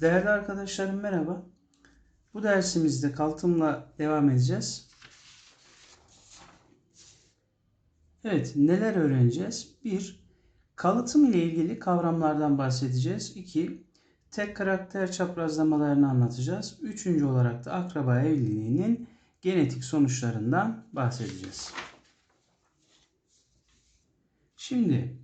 Değerli arkadaşlarım merhaba. Bu dersimizde kalıtımla devam edeceğiz. Evet, neler öğreneceğiz? 1. Kalıtım ile ilgili kavramlardan bahsedeceğiz. 2. Tek karakter çaprazlamalarını anlatacağız. Üçüncü olarak da akraba evliliğinin genetik sonuçlarından bahsedeceğiz. Şimdi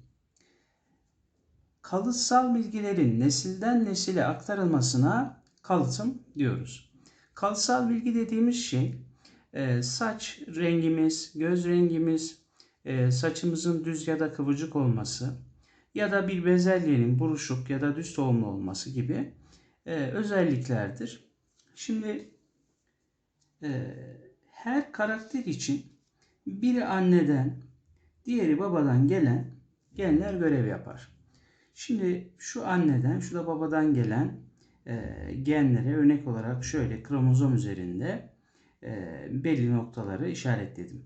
kalıtsal bilgilerin nesilden nesile aktarılmasına kalıtım diyoruz. Kalıtsal bilgi dediğimiz şey e, saç rengimiz, göz rengimiz, e, saçımızın düz ya da kıvırcık olması ya da bir bezelyenin buruşuk ya da düz tohumlu olması gibi e, özelliklerdir. Şimdi her karakter için biri anneden, diğeri babadan gelen genler görev yapar. Şimdi şu anneden, şu da babadan gelen e, genlere örnek olarak şöyle kromozom üzerinde e, belli noktaları işaretledim.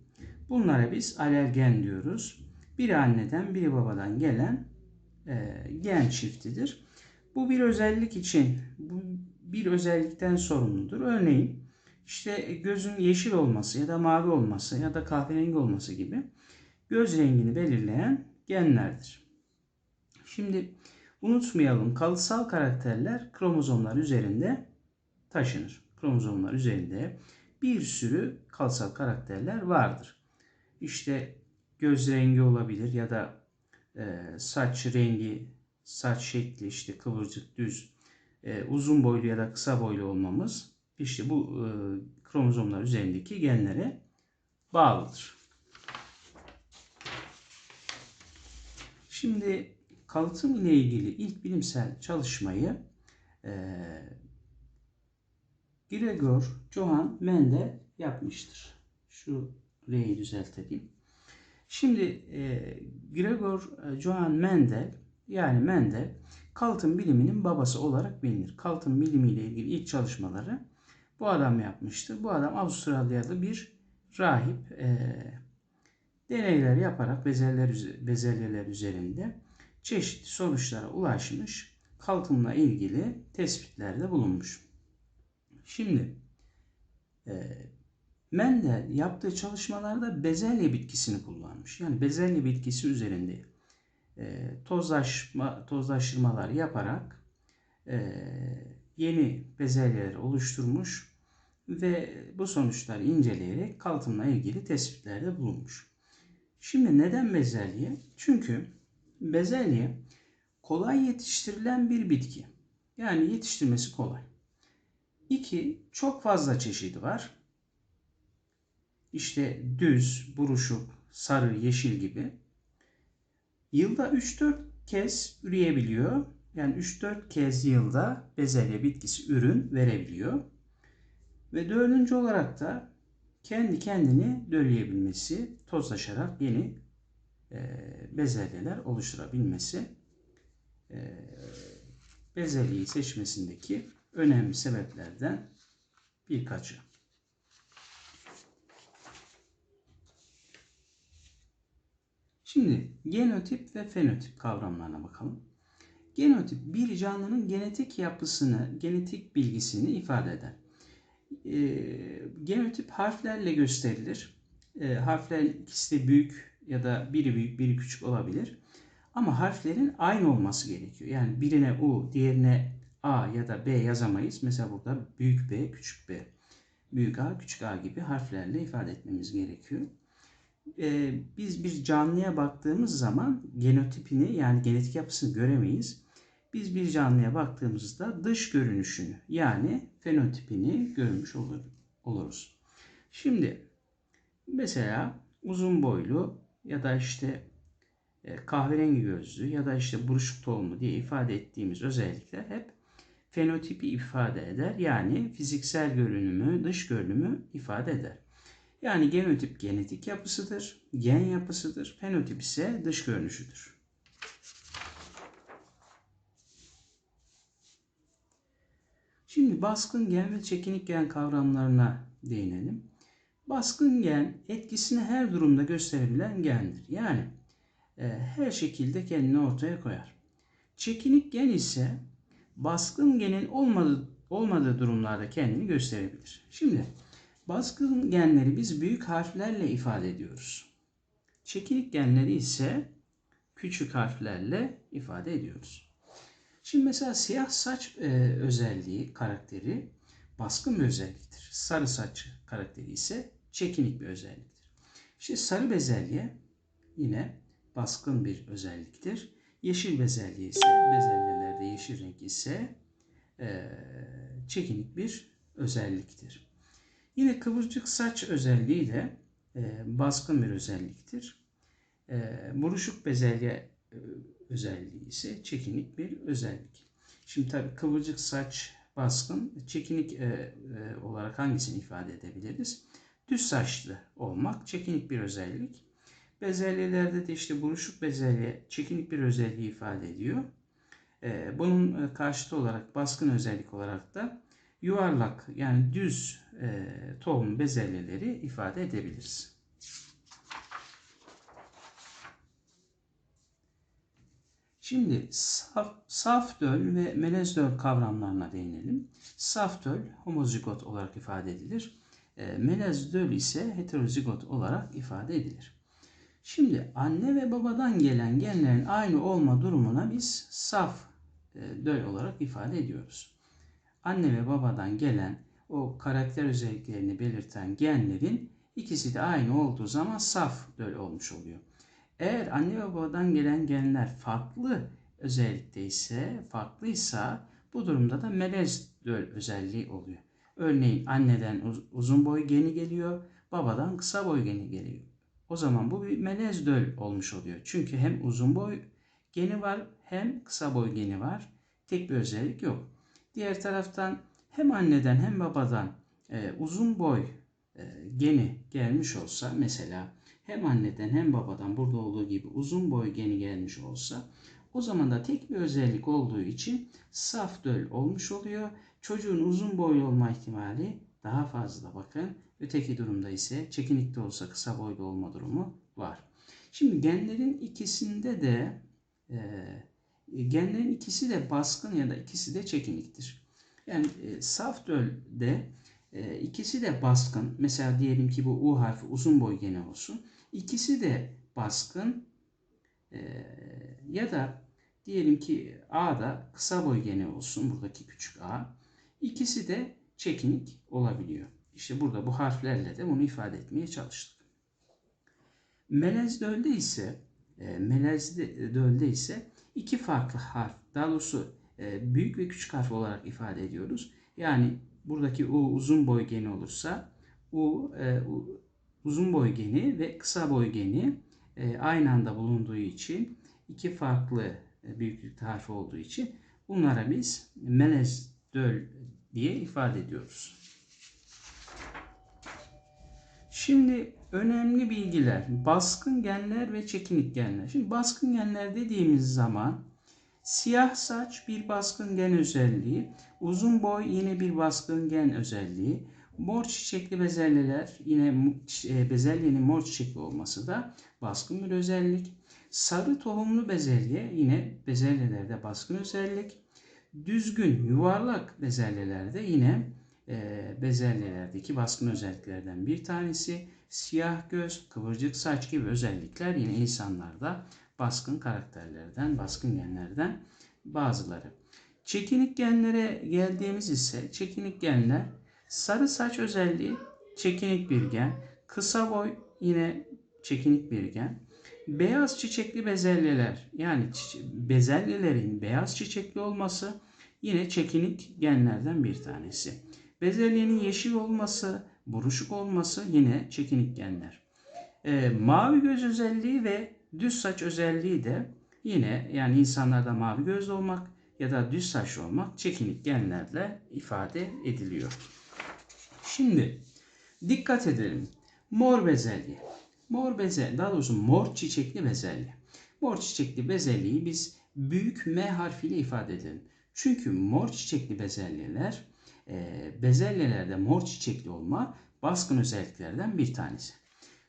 Bunlara biz alergen diyoruz. Biri anneden, biri babadan gelen e, gen çiftidir. Bu bir özellik için, bu bir özellikten sorumludur. Örneğin işte gözün yeşil olması ya da mavi olması ya da kahverengi olması gibi göz rengini belirleyen genlerdir. Şimdi unutmayalım kalıtsal karakterler kromozomlar üzerinde taşınır. Kromozomlar üzerinde bir sürü kalıtsal karakterler vardır. İşte göz rengi olabilir ya da e, saç rengi, saç şekli işte kıvırcık, düz, e, uzun boylu ya da kısa boylu olmamız işte bu e, kromozomlar üzerindeki genlere bağlıdır. Şimdi kalıtım ile ilgili ilk bilimsel çalışmayı e, Gregor Johann Mendel yapmıştır. Şu R'yi düzeltelim. Şimdi e, Gregor Johann Mendel yani Mendel kalıtım biliminin babası olarak bilinir. Kalıtım bilimiyle ilgili ilk çalışmaları bu adam yapmıştır. Bu adam Avustralyalı bir rahip. E, deneyler yaparak bezelyeler, bezelyeler üzerinde çeşitli sonuçlara ulaşmış, kalıtımla ilgili tespitlerde bulunmuş. Şimdi e, Mendel yaptığı çalışmalarda bezelye bitkisini kullanmış. Yani bezelye bitkisi üzerinde e, tozlaşma, tozlaştırmalar yaparak e, yeni bezelyeler oluşturmuş ve bu sonuçları inceleyerek kalıtımla ilgili tespitlerde bulunmuş. Şimdi neden bezelye? Çünkü bezelye kolay yetiştirilen bir bitki. Yani yetiştirmesi kolay. İki, çok fazla çeşidi var. İşte düz, buruşuk, sarı, yeşil gibi. Yılda 3-4 kez üreyebiliyor. Yani 3-4 kez yılda bezelye bitkisi ürün verebiliyor. Ve dördüncü olarak da kendi kendini dölleyebilmesi, tozlaşarak yeni bezelyeler oluşturabilmesi e, bezelyeyi seçmesindeki önemli sebeplerden birkaçı. Şimdi genotip ve fenotip kavramlarına bakalım. Genotip bir canlının genetik yapısını, genetik bilgisini ifade eder. E, genotip harflerle gösterilir. E, harfler ikisi de büyük ya da biri büyük biri küçük olabilir. Ama harflerin aynı olması gerekiyor. Yani birine U, diğerine A ya da B yazamayız. Mesela burada büyük B, küçük B. Büyük A, küçük A gibi harflerle ifade etmemiz gerekiyor. Ee, biz bir canlıya baktığımız zaman genotipini yani genetik yapısını göremeyiz. Biz bir canlıya baktığımızda dış görünüşünü yani fenotipini görmüş olur, oluruz. Şimdi mesela uzun boylu ya da işte e, kahverengi gözlü ya da işte buruşuk tohumlu diye ifade ettiğimiz özellikler hep fenotipi ifade eder. Yani fiziksel görünümü, dış görünümü ifade eder. Yani genotip genetik yapısıdır, gen yapısıdır, fenotip ise dış görünüşüdür. Şimdi baskın gen ve çekinik gen kavramlarına değinelim. Baskın gen etkisini her durumda gösterebilen gendir. Yani e, her şekilde kendini ortaya koyar. Çekinik gen ise baskın genin olmadığı, olmadığı durumlarda kendini gösterebilir. Şimdi baskın genleri biz büyük harflerle ifade ediyoruz. Çekinik genleri ise küçük harflerle ifade ediyoruz. Şimdi mesela siyah saç e, özelliği, karakteri baskın bir özelliktir. Sarı saç karakteri ise çekinik bir özelliktir. İşte sarı bezelye yine baskın bir özelliktir. Yeşil bezelye ise bezelyelerde yeşil renk ise e, çekinik bir özelliktir. Yine kıvırcık saç özelliği de e, baskın bir özelliktir. E, buruşuk bezelye e, özelliği ise çekinik bir özellik. Şimdi tabii kıvırcık saç baskın, çekinik e, e, olarak hangisini ifade edebiliriz? Düz saçlı olmak çekinik bir özellik. Bezelyelerde de işte buruşuk bezelye çekinik bir özelliği ifade ediyor. E, bunun e, karşıtı olarak baskın özellik olarak da yuvarlak yani düz e, tohum bezelyeleri ifade edebiliriz. Şimdi saf, saf döl ve melez döl kavramlarına değinelim. Saf döl homozigot olarak ifade edilir. Melez döl ise heterozigot olarak ifade edilir. Şimdi anne ve babadan gelen genlerin aynı olma durumuna biz saf e, döl olarak ifade ediyoruz. Anne ve babadan gelen o karakter özelliklerini belirten genlerin ikisi de aynı olduğu zaman saf döl olmuş oluyor. Eğer anne ve babadan gelen genler farklı özellikte ise, farklıysa bu durumda da melez döl özelliği oluyor. Örneğin anneden uzun boy geni geliyor, babadan kısa boy geni geliyor. O zaman bu bir melez döl olmuş oluyor. Çünkü hem uzun boy geni var hem kısa boy geni var. Tek bir özellik yok. Diğer taraftan hem anneden hem babadan e, uzun boy e, geni gelmiş olsa mesela hem anneden hem babadan burada olduğu gibi uzun boy geni gelmiş olsa o zaman da tek bir özellik olduğu için saf döl olmuş oluyor. Çocuğun uzun boylu olma ihtimali daha fazla bakın. Öteki durumda ise çekinikte olsa kısa boylu olma durumu var. Şimdi genlerin ikisinde de e, genlerin ikisi de baskın ya da ikisi de çekiniktir. Yani e, saf dölde e, ikisi de baskın. Mesela diyelim ki bu U harfi uzun boy geni olsun. İkisi de baskın e, ya da diyelim ki A'da kısa boy geni olsun. Buradaki küçük A. İkisi de çekinik olabiliyor. İşte burada bu harflerle de bunu ifade etmeye çalıştık. Melez dölde ise e, melez dölde ise iki farklı harf daha doğrusu e, büyük ve küçük harf olarak ifade ediyoruz. Yani buradaki U uzun boy geni olursa U, e, uzun boy geni ve kısa boy geni aynı anda bulunduğu için iki farklı büyüklükte harf olduğu için bunlara biz melez döl diye ifade ediyoruz. Şimdi önemli bilgiler. Baskın genler ve çekinik genler. Şimdi baskın genler dediğimiz zaman siyah saç bir baskın gen özelliği, uzun boy yine bir baskın gen özelliği, mor çiçekli bezelyeler yine e, bezelyenin mor çiçekli olması da baskın bir özellik. Sarı tohumlu bezelye yine bezelyelerde baskın özellik. Düzgün yuvarlak bezelyelerde yine e, bezelyelerdeki baskın özelliklerden bir tanesi. Siyah göz, kıvırcık saç gibi özellikler yine insanlarda baskın karakterlerden, baskın genlerden bazıları. Çekinik genlere geldiğimiz ise çekinik genler sarı saç özelliği çekinik bir gen, kısa boy yine çekinik bir gen, beyaz çiçekli bezelyeler yani bezelyelerin beyaz çiçekli olması yine çekinik genlerden bir tanesi. Bezelyenin yeşil olması, buruşuk olması yine çekinik genler. E, mavi göz özelliği ve düz saç özelliği de yine yani insanlarda mavi göz olmak ya da düz saç olmak çekinik genlerle ifade ediliyor. Şimdi dikkat edelim. Mor bezelye. Mor bezelye, daha doğrusu mor çiçekli bezelye. Mor çiçekli bezelyeyi biz büyük M harfiyle ifade edelim. Çünkü mor çiçekli bezelyeler e, bezelyelerde mor çiçekli olma baskın özelliklerden bir tanesi.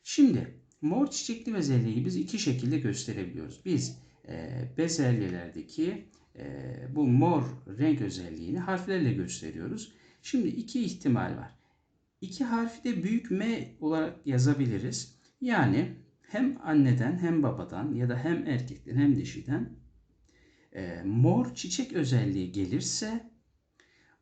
Şimdi mor çiçekli bezelyeyi biz iki şekilde gösterebiliyoruz. Biz e, bezelyelerdeki e, bu mor renk özelliğini harflerle gösteriyoruz. Şimdi iki ihtimal var. İki harfi de büyük M olarak yazabiliriz. Yani hem anneden hem babadan ya da hem erkekten hem dişiden e, mor çiçek özelliği gelirse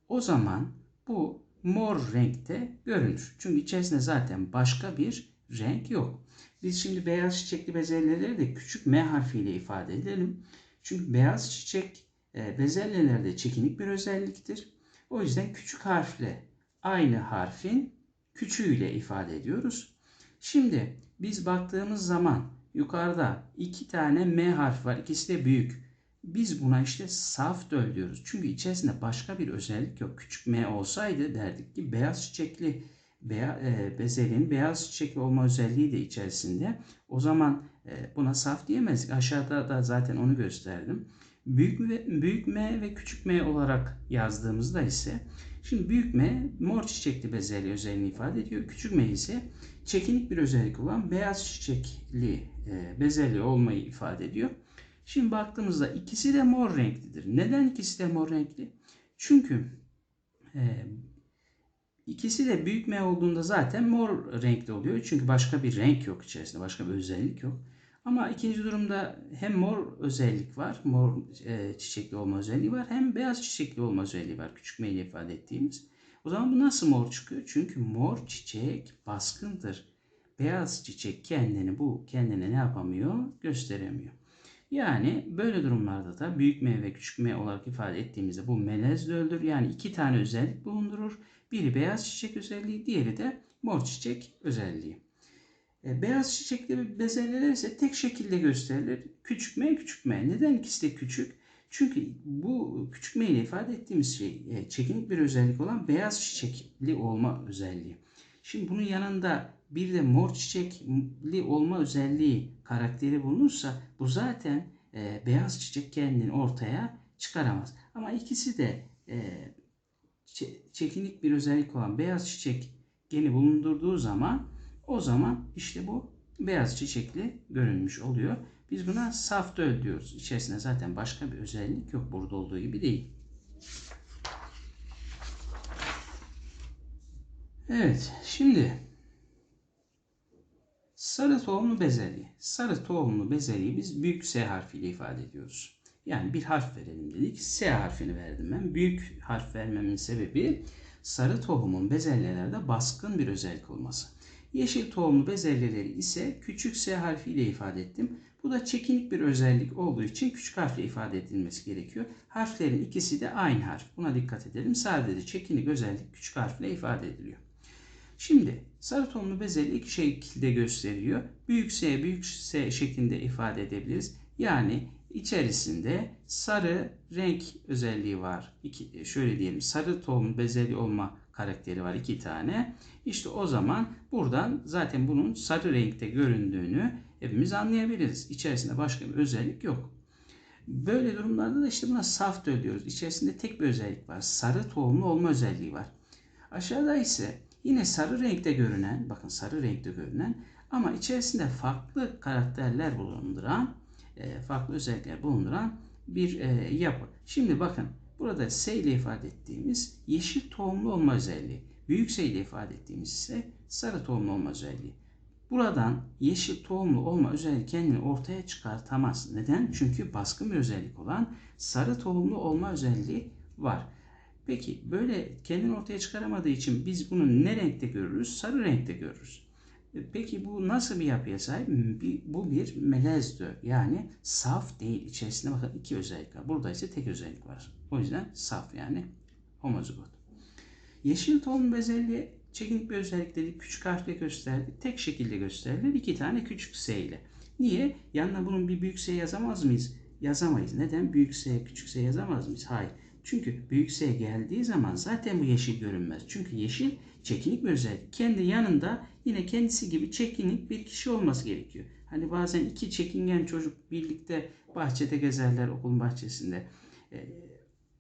o zaman bu mor renkte görünür. Çünkü içerisinde zaten başka bir renk yok. Biz şimdi beyaz çiçekli bezelyeleri de küçük M harfiyle ifade edelim. Çünkü beyaz çiçek e, bezelyelerde çekinik bir özelliktir. O yüzden küçük harfle aynı harfin küçüğüyle ifade ediyoruz. Şimdi biz baktığımız zaman yukarıda iki tane M harfi var. İkisi de büyük. Biz buna işte saf döl diyoruz. Çünkü içerisinde başka bir özellik yok. Küçük M olsaydı derdik ki beyaz çiçekli beya, e, bezelyenin beyaz çiçekli olma özelliği de içerisinde. O zaman e, buna saf diyemezdik. Aşağıda da zaten onu gösterdim. Büyük büyük M ve küçük M olarak yazdığımızda ise şimdi büyük M mor çiçekli bezelye özelliğini ifade ediyor. Küçük M ise çekinik bir özellik olan beyaz çiçekli e, bezelye olmayı ifade ediyor. Şimdi baktığımızda ikisi de mor renklidir. Neden ikisi de mor renkli? Çünkü e, ikisi de büyük M olduğunda zaten mor renkli oluyor. Çünkü başka bir renk yok içerisinde. Başka bir özellik yok. Ama ikinci durumda hem mor özellik var, mor e, çiçekli olma özelliği var, hem beyaz çiçekli olma özelliği var. Küçük M ile ifade ettiğimiz. O zaman bu nasıl mor çıkıyor? Çünkü mor çiçek baskındır. Beyaz çiçek kendini bu kendine ne yapamıyor? Gösteremiyor. Yani böyle durumlarda da büyük M ve küçük M olarak ifade ettiğimizde bu melez döldür. Yani iki tane özellik bulundurur. Biri beyaz çiçek özelliği, diğeri de mor çiçek özelliği. E, beyaz çiçekli bezelyeler ise tek şekilde gösterilir. Küçük M, küçük M. Neden ikisi de küçük? Çünkü bu küçük M ile ifade ettiğimiz şey e, çekinik bir özellik olan beyaz çiçekli olma özelliği. Şimdi bunun yanında bir de mor çiçekli olma özelliği karakteri bulunursa bu zaten e, beyaz çiçek kendini ortaya çıkaramaz. Ama ikisi de e, çekinik bir özellik olan beyaz çiçek geni bulundurduğu zaman o zaman işte bu beyaz çiçekli görünmüş oluyor. Biz buna saf döl diyoruz. İçerisinde zaten başka bir özellik yok. Burada olduğu gibi değil. Evet, şimdi sarı tohumlu bezelye. Sarı tohumlu bezelyeyi biz büyük S harfiyle ifade ediyoruz. Yani bir harf verelim dedik. S harfini verdim ben. Büyük harf vermemin sebebi sarı tohumun bezelyelerde baskın bir özellik olması. Yeşil tohumlu bezelyeleri ise küçük S harfiyle ifade ettim. Bu da çekinik bir özellik olduğu için küçük harfle ifade edilmesi gerekiyor. Harflerin ikisi de aynı harf. Buna dikkat edelim. Sadece çekinik özellik küçük harfle ifade ediliyor. Şimdi sarı tonlu bezelye iki şekilde gösteriyor. Büyük S, büyük S şeklinde ifade edebiliriz. Yani içerisinde sarı renk özelliği var. İki, şöyle diyelim sarı tohum bezelye olma karakteri var iki tane. İşte o zaman buradan zaten bunun sarı renkte göründüğünü hepimiz anlayabiliriz. İçerisinde başka bir özellik yok. Böyle durumlarda da işte buna saf diyoruz. İçerisinde tek bir özellik var. Sarı tohumlu olma özelliği var. Aşağıda ise Yine sarı renkte görünen, bakın sarı renkte görünen ama içerisinde farklı karakterler bulunduran, e, farklı özellikler bulunduran bir e, yapı. Şimdi bakın burada S ile ifade ettiğimiz yeşil tohumlu olma özelliği. Büyük S ile ifade ettiğimiz ise sarı tohumlu olma özelliği. Buradan yeşil tohumlu olma özelliği kendini ortaya çıkartamaz. Neden? Çünkü baskın bir özellik olan sarı tohumlu olma özelliği var. Peki böyle kendini ortaya çıkaramadığı için biz bunu ne renkte görürüz? Sarı renkte görürüz. E, peki bu nasıl bir yapıya sahip? Bu bir melezdö. Yani saf değil. İçerisinde bakın iki özellik var. Burada ise tek özellik var. O yüzden saf yani homozigot. Yeşil tohum bezelye çekinik bir özellik dedik. Küçük harfle gösterdik. Tek şekilde gösterilir. İki tane küçük S ile. Niye? Yanına bunun bir büyük S yazamaz mıyız? Yazamayız. Neden? Büyük S, küçük S yazamaz mıyız? Hayır. Çünkü büyük S geldiği zaman zaten bu yeşil görünmez. Çünkü yeşil çekinik bir özellik. Kendi yanında yine kendisi gibi çekinik bir kişi olması gerekiyor. Hani bazen iki çekingen çocuk birlikte bahçede gezerler okulun bahçesinde. E,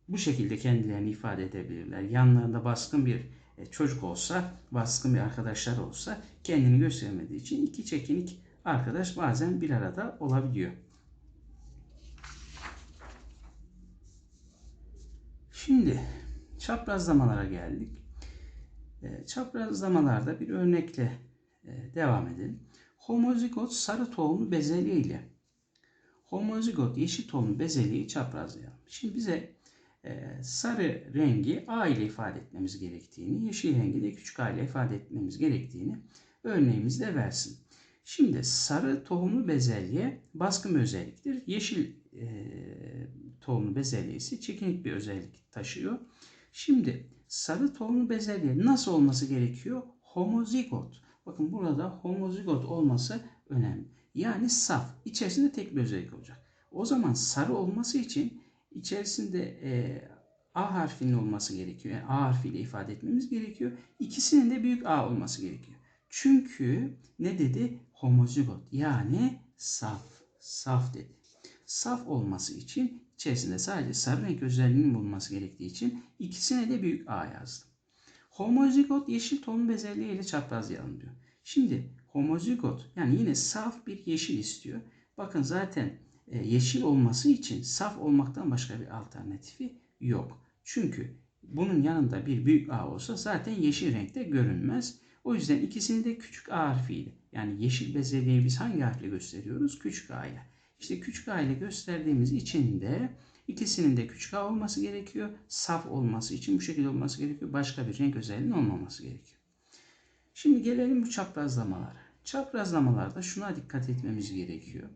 bu şekilde kendilerini ifade edebilirler. Yanlarında baskın bir e, çocuk olsa, baskın bir arkadaşlar olsa kendini göstermediği için iki çekinik arkadaş bazen bir arada olabiliyor. Şimdi çaprazlamalara geldik. E, çaprazlamalarda bir örnekle e, devam edelim. Homozigot sarı tohumlu bezelye ile homozigot yeşil tohumlu bezelyeyi çaprazlayalım. Şimdi bize e, sarı rengi A ile ifade etmemiz gerektiğini, yeşil rengi de küçük A ile ifade etmemiz gerektiğini örneğimizde versin. Şimdi sarı tohumlu bezelye baskın bir özelliktir. Yeşil e, tohumlu bezelye ise çekinik bir özellik taşıyor. Şimdi sarı tohumlu bezelye nasıl olması gerekiyor? Homozigot. Bakın burada homozigot olması önemli. Yani saf. İçerisinde tek bir özellik olacak. O zaman sarı olması için içerisinde e, A harfinin olması gerekiyor. Yani A harfiyle ifade etmemiz gerekiyor. İkisinin de büyük A olması gerekiyor. Çünkü ne dedi? Homozigot yani saf. Saf dedi. Saf olması için içerisinde sadece sarı renk özelliğinin bulunması gerektiği için ikisine de büyük A yazdım. Homozigot yeşil ton bezelye ile çaprazlayalım diyor. Şimdi homozigot yani yine saf bir yeşil istiyor. Bakın zaten e, yeşil olması için saf olmaktan başka bir alternatifi yok. Çünkü bunun yanında bir büyük A olsa zaten yeşil renkte görünmez. O yüzden ikisini de küçük A harfiyle yani yeşil bezelyeyi biz hangi harfle gösteriyoruz? Küçük A ile. İşte küçük A ile gösterdiğimiz için de ikisinin de küçük A olması gerekiyor. Saf olması için bu şekilde olması gerekiyor. Başka bir renk özelliğinin olmaması gerekiyor. Şimdi gelelim bu çaprazlamalara. Çaprazlamalarda şuna dikkat etmemiz gerekiyor.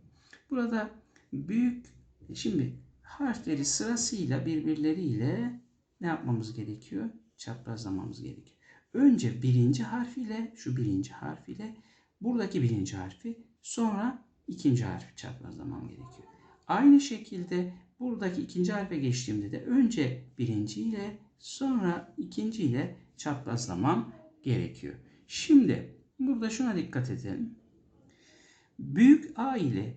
Burada büyük şimdi harfleri sırasıyla birbirleriyle ne yapmamız gerekiyor? Çaprazlamamız gerekiyor. Önce birinci harf ile şu birinci harf ile buradaki birinci harfi sonra ikinci harfi çaprazlamam gerekiyor. Aynı şekilde buradaki ikinci harfe geçtiğimde de önce birinci ile sonra ikinci ile çaprazlamam gerekiyor. Şimdi burada şuna dikkat edelim. Büyük A ile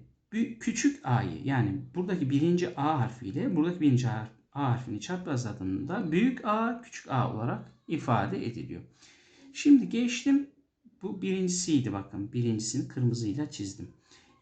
küçük A'yı yani buradaki birinci A harfiyle buradaki birinci harf, A harfini çaprazladığımda büyük A küçük A olarak ifade ediliyor. Şimdi geçtim. Bu birincisiydi bakın. Birincisini kırmızıyla çizdim.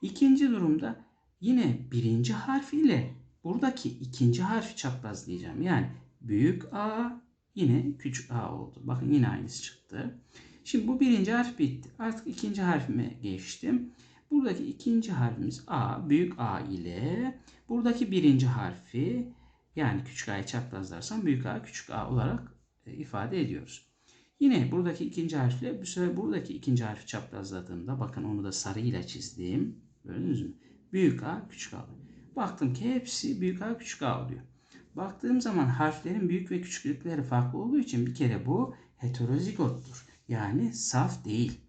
İkinci durumda yine birinci harf ile buradaki ikinci harfi çaprazlayacağım. Yani büyük A yine küçük A oldu. Bakın yine aynısı çıktı. Şimdi bu birinci harf bitti. Artık ikinci harfime geçtim. Buradaki ikinci harfimiz A, büyük A ile buradaki birinci harfi yani küçük A'yı çaprazlarsam büyük A, küçük A olarak e, ifade ediyoruz. Yine buradaki ikinci harfle bu sefer buradaki ikinci harfi çaprazladığımda bakın onu da sarıyla çizdim. Gördünüz mü? Büyük A, küçük A. Baktım ki hepsi büyük A, küçük A oluyor. Baktığım zaman harflerin büyük ve küçüklükleri farklı olduğu için bir kere bu heterozigottur. Yani saf değil.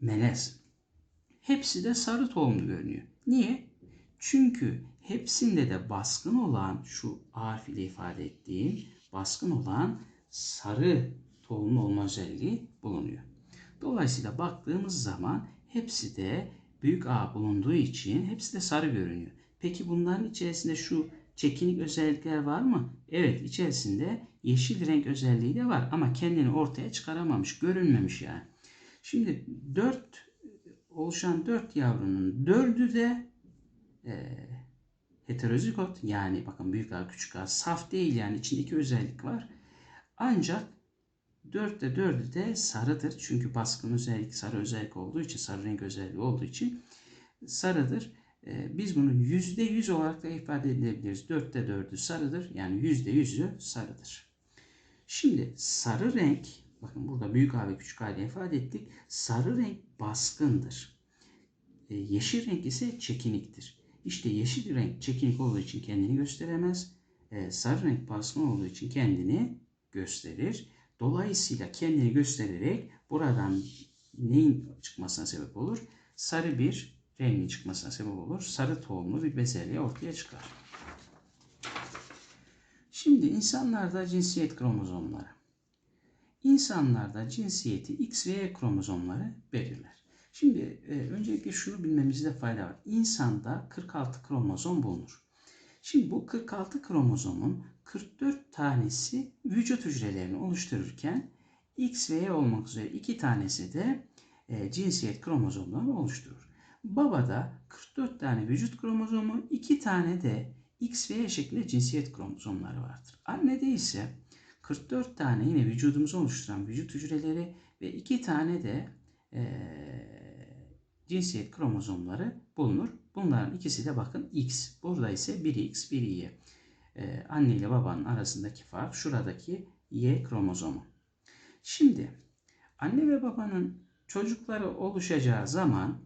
Melez. Hepsi de sarı tohumlu görünüyor. Niye? Çünkü hepsinde de baskın olan şu harf ile ifade ettiğim baskın olan sarı tohumlu olma özelliği bulunuyor. Dolayısıyla baktığımız zaman hepsi de büyük A bulunduğu için hepsi de sarı görünüyor. Peki bunların içerisinde şu çekinik özellikler var mı? Evet içerisinde yeşil renk özelliği de var ama kendini ortaya çıkaramamış, görünmemiş yani. Şimdi 4 oluşan 4 yavrunun 4'ü de e, heterozigot yani bakın büyük A küçük A saf değil yani içinde iki özellik var. Ancak 4'te 4'ü de sarıdır. Çünkü baskın özellik sarı özellik olduğu için sarı renk özelliği olduğu için sarıdır. Biz bunu %100 olarak da ifade edebiliriz. 4'te 4'ü sarıdır. Yani %100'ü sarıdır. Şimdi sarı renk bakın burada büyük A ve küçük A ifade ettik. Sarı renk baskındır. Yeşil renk ise çekiniktir. İşte yeşil renk çekinik olduğu için kendini gösteremez. Sarı renk baskın olduğu için kendini gösterir. Dolayısıyla kendini göstererek buradan neyin çıkmasına sebep olur? Sarı bir rengin çıkmasına sebep olur. Sarı tohumlu bir bezelye ortaya çıkar. Şimdi insanlarda cinsiyet kromozomları. İnsanlarda cinsiyeti X ve Y kromozomları belirler. Şimdi e, öncelikle şunu bilmemizde fayda var. İnsanda 46 kromozom bulunur. Şimdi bu 46 kromozomun 44 tanesi vücut hücrelerini oluştururken X ve Y olmak üzere iki tanesi de e, cinsiyet kromozomlarını oluşturur. Babada 44 tane vücut kromozomu, 2 tane de X ve Y şeklinde cinsiyet kromozomları vardır. Annede ise 44 tane yine vücudumuzu oluşturan vücut hücreleri ve 2 tane de e, cinsiyet kromozomları bulunur. Bunların ikisi de bakın X. Burada ise biri X, biri Y. E, anne ile babanın arasındaki fark şuradaki Y kromozomu. Şimdi anne ve babanın çocukları oluşacağı zaman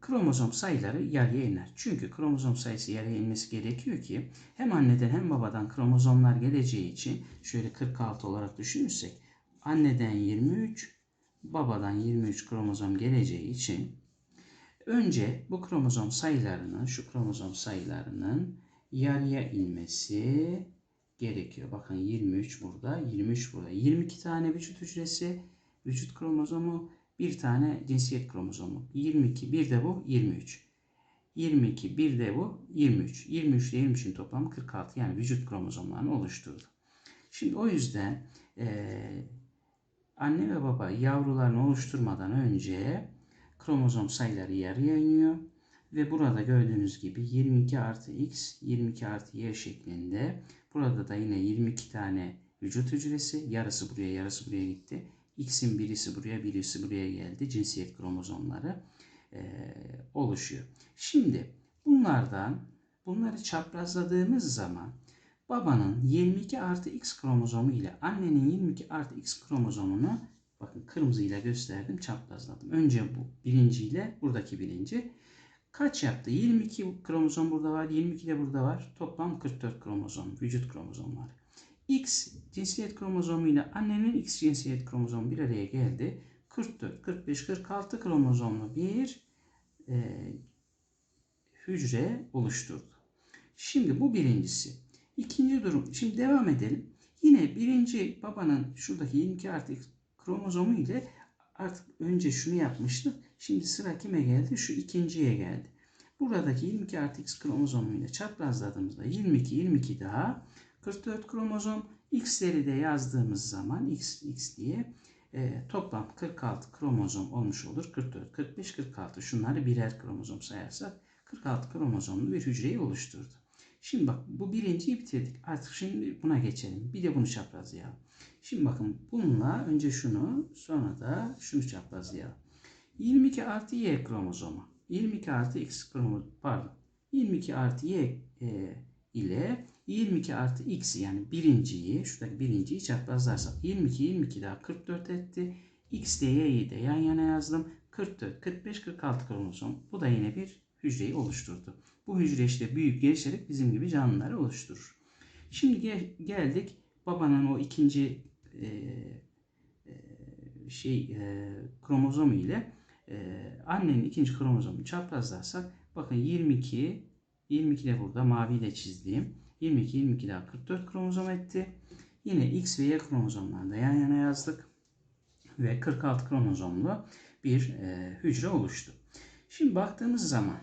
kromozom sayıları yarıya iner. Çünkü kromozom sayısı yarıya inmesi gerekiyor ki hem anneden hem babadan kromozomlar geleceği için şöyle 46 olarak düşünürsek anneden 23, babadan 23 kromozom geleceği için önce bu kromozom sayılarının, şu kromozom sayılarının yarıya inmesi gerekiyor. Bakın 23 burada, 23 burada. 22 tane vücut hücresi, vücut kromozomu, bir tane cinsiyet kromozomu. 22, bir de bu 23. 22, bir de bu 23. 23 ile 23'ün toplamı 46. Yani vücut kromozomlarını oluşturdu. Şimdi o yüzden e, anne ve baba yavrularını oluşturmadan önce kromozom sayıları yarıya iniyor. Ve burada gördüğünüz gibi 22 artı x, 22 artı y şeklinde. Burada da yine 22 tane vücut hücresi. Yarısı buraya, yarısı buraya gitti. X'in birisi buraya, birisi buraya geldi. Cinsiyet kromozomları e, oluşuyor. Şimdi bunlardan bunları çaprazladığımız zaman babanın 22 artı X kromozomu ile annenin 22 artı X kromozomunu bakın kırmızıyla gösterdim çaprazladım. Önce bu birinciyle buradaki birinci. Kaç yaptı? 22 kromozom burada var, 22 de burada var. Toplam 44 kromozom, vücut kromozomları. X cinsiyet kromozomu ile annenin X cinsiyet kromozomu bir araya geldi. 44, 45, 46 kromozomlu bir e, hücre oluşturdu. Şimdi bu birincisi. İkinci durum. Şimdi devam edelim. Yine birinci babanın şuradaki 22 artı kromozomu ile artık önce şunu yapmıştık. Şimdi sıra kime geldi? Şu ikinciye geldi. Buradaki 22 artı X kromozomuyla çaprazladığımızda 22, 22 daha 44 kromozom. X'leri de yazdığımız zaman X, X diye e, toplam 46 kromozom olmuş olur. 44, 45, 46 şunları birer kromozom sayarsak 46 kromozomlu bir hücreyi oluşturdu. Şimdi bak bu birinciyi bitirdik. Artık şimdi buna geçelim. Bir de bunu çaprazlayalım. Şimdi bakın bununla önce şunu sonra da şunu çaprazlayalım. 22 artı Y kromozomu. 22 artı X kromozomu pardon. 22 artı Y e, ile 22 artı x yani birinciyi, şuradaki birinciyi çaprazlarsak 22, 22 daha 44 etti. X de y'yi de yan yana yazdım. 44, 45, 46 kromozom. Bu da yine bir hücreyi oluşturdu. Bu hücre işte büyük gelişerek bizim gibi canlıları oluşturur. Şimdi gel, geldik babanın o ikinci e, e, şey e, kromozomu ile e, annenin ikinci kromozomunu çaprazlarsak bakın 22 22 de burada maviyle çizdiğim 22, 22 daha 44 kromozom etti. Yine X ve Y kromozomlarını da yan yana yazdık. Ve 46 kromozomlu bir e, hücre oluştu. Şimdi baktığımız zaman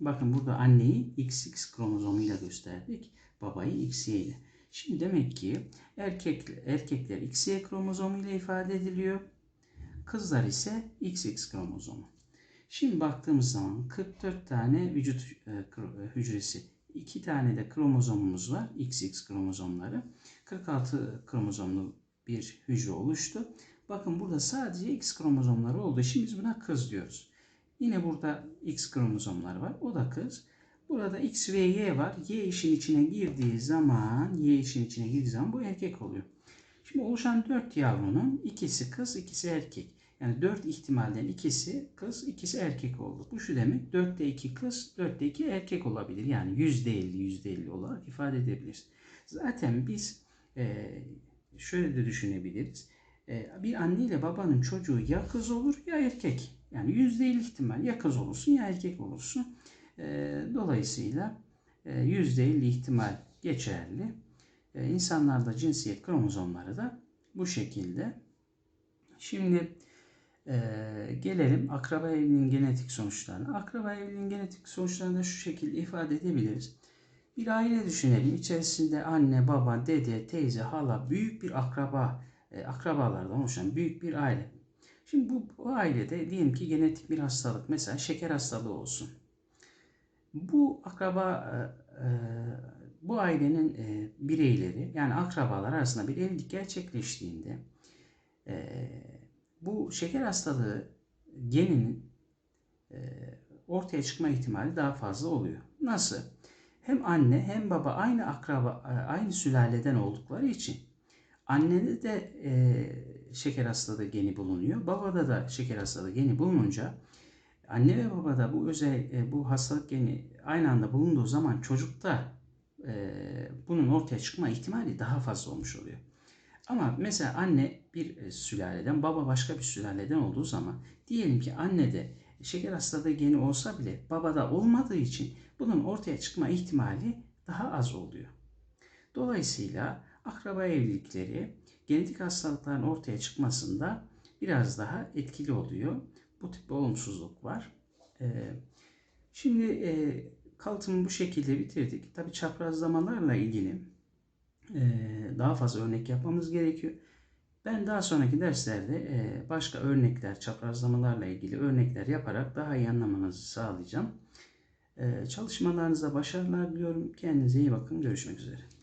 bakın burada anneyi XX kromozomuyla gösterdik. Babayı XY ile. Şimdi demek ki erkek, erkekler XY kromozomu ile ifade ediliyor. Kızlar ise XX kromozomu. Şimdi baktığımız zaman 44 tane vücut e, hücresi 2 tane de kromozomumuz var. XX kromozomları. 46 kromozomlu bir hücre oluştu. Bakın burada sadece X kromozomları oldu. Şimdi biz buna kız diyoruz. Yine burada X kromozomları var. O da kız. Burada X ve Y var. Y işin içine girdiği zaman, Y işin içine girdiği zaman bu erkek oluyor. Şimdi oluşan 4 yavrunun ikisi kız, ikisi erkek. Yani 4 ihtimalden ikisi kız, ikisi erkek oldu. Bu şu demek 4'te 2 kız, 4'te 2 erkek olabilir. Yani %50, %50 olarak ifade edebiliriz. Zaten biz e, şöyle de düşünebiliriz. E, bir anne ile babanın çocuğu ya kız olur ya erkek. Yani %50 ihtimal ya kız olursun ya erkek olursun. E, dolayısıyla e, %50 ihtimal geçerli. E, insanlarda cinsiyet kromozomları da bu şekilde. Şimdi ee, gelelim akraba evliliğinin genetik sonuçlarına. Akraba evliliğinin genetik sonuçlarını da şu şekilde ifade edebiliriz. Bir aile düşünelim. İçerisinde anne, baba, dede, teyze, hala, büyük bir akraba, e, akrabalardan oluşan büyük bir aile. Şimdi bu, bu ailede diyelim ki genetik bir hastalık, mesela şeker hastalığı olsun. Bu akraba e, bu ailenin e, bireyleri yani akrabalar arasında bir evlilik gerçekleştiğinde e, bu şeker hastalığı geninin e, ortaya çıkma ihtimali daha fazla oluyor. Nasıl? Hem anne hem baba aynı akraba e, aynı sülaleden oldukları için annede de e, şeker hastalığı geni bulunuyor. Babada da şeker hastalığı geni bulununca anne ve babada bu özel e, bu hastalık geni aynı anda bulunduğu zaman çocukta e, bunun ortaya çıkma ihtimali daha fazla olmuş oluyor. Ama mesela anne bir e, sülaleden, baba başka bir sülaleden olduğu zaman diyelim ki annede şeker hastalığı geni olsa bile babada olmadığı için bunun ortaya çıkma ihtimali daha az oluyor. Dolayısıyla akraba evlilikleri genetik hastalıkların ortaya çıkmasında biraz daha etkili oluyor. Bu tip bir olumsuzluk var. Ee, şimdi e, kalıtımı bu şekilde bitirdik. Tabi çaprazlamalarla ilgili e, daha fazla örnek yapmamız gerekiyor. Ben daha sonraki derslerde e, başka örnekler, çaprazlamalarla ilgili örnekler yaparak daha iyi anlamanızı sağlayacağım. E, çalışmalarınızda başarılar diliyorum. Kendinize iyi bakın. Görüşmek üzere.